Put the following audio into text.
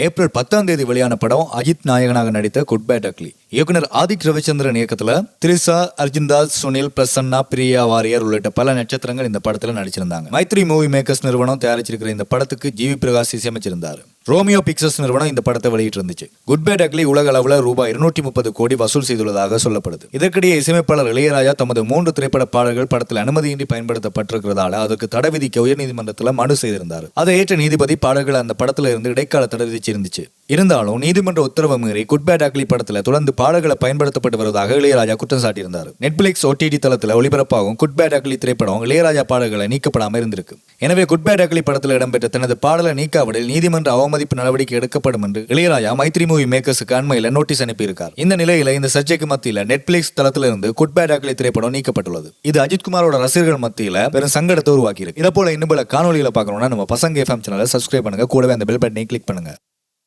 April பத்தாம் தேதி வெளியான படம் அஜித் நாயகனாக நடித்த குட் பேட் அக்லி இயக்குனர் ஆதிக் ரவிச்சந்திரன் இயக்கத்துல திரிசா அர்ஜுன்தாஸ் சுனில் பிரசன்னா பிரியா வாரியர் உள்ளிட்ட பல நட்சத்திரங்கள் இந்த படத்துல நடிச்சிருந்தாங்க. மைத்ரி மூவி மேக்கர்ஸ் நிறுவனம் தயாரிச்சிருக்கிற இந்த படத்துக்கு ஜிவி பிரகாஷ் இசையமைச்சிருந்தாரு. ரோமியோ பிக்சர்ஸ் நிறுவனம் இந்த படத்தை வெளியிட்டு இருந்துச்சு குட் பேட் டக்லி உலக அளவுல ரூபாய் இருநூற்றி முப்பது கோடி வசூல் செய்துள்ளதாக சொல்லப்படுது. இதற்கிடையே இசையமைப்பாளர் இளையராஜா தமது மூன்று திரைப்பட பாடல்கள் படத்தில் அனுமதியின்றி பயன்படுத்தப்பட்டிருக்கிறதால அதற்கு தடை விதிக்க உயர்நீதிமன்றத்தில் மனு செய்திருந்தார். அதை ஏற்ற நீதிபதி பாடல்கள் அந்த படத்தில் இருந்து இடைக்கால தடை விதிச்சிருந்துச்சு. இருந்தாலும் நீதிமன்ற உத்தரவு மீறி குட் பேட் அக்லி படத்தில் தொடர்ந்து பாடல்களை பயன்படுத்தப்பட்டு வருவதாக இளையராஜா குற்றம் சாட்டியிருந்தார். நெட்ஃபிளிக்ஸ் ஓடிடி தளத்தில் ஒளிபரப்பாகும் குட் பேட் அக்லி திரைப்படம் இளையராஜா பாடல்களை நீக்கப்படாம இருந்திருக்கு. எனவே குட் பேட் அக்லி படத்தில் இடம்பெற்ற தனது பாடலை நீக்காவிடில் நீதிமன்ற அவமதிப்பு நடவடிக்கை எடுக்கப்படும் என்று இளையராஜா மைத்ரி மூவி மேக்கர்ஸுக்கு அண்மையில் நோட்டீஸ் அனுப்பியிருக்கார். இந்த நிலையில் இந்த சர்ச்சைக்கு மத்தியில் நெட்ஃபிளிக்ஸ் தளத்திலிருந்து குட் பேட் அக்லி திரைப்படம் நீக்கப்பட்டுள்ளது. இது அஜித்குமாரோட ரசிகர்கள் மத்தியில் பெரும் சங்கடத்தை உருவாக்கி இருக்கு இதை போல இன்னும் பல காணொலிகளை பார்க்கணும்னா நம்ம பசங்க எஃப்எம் சேனலை சப்ஸ்கிரைப் பண்ணுங்க. கூடவே அந்த பெல் பட்டனை கிளிக் பண்ணுங்க.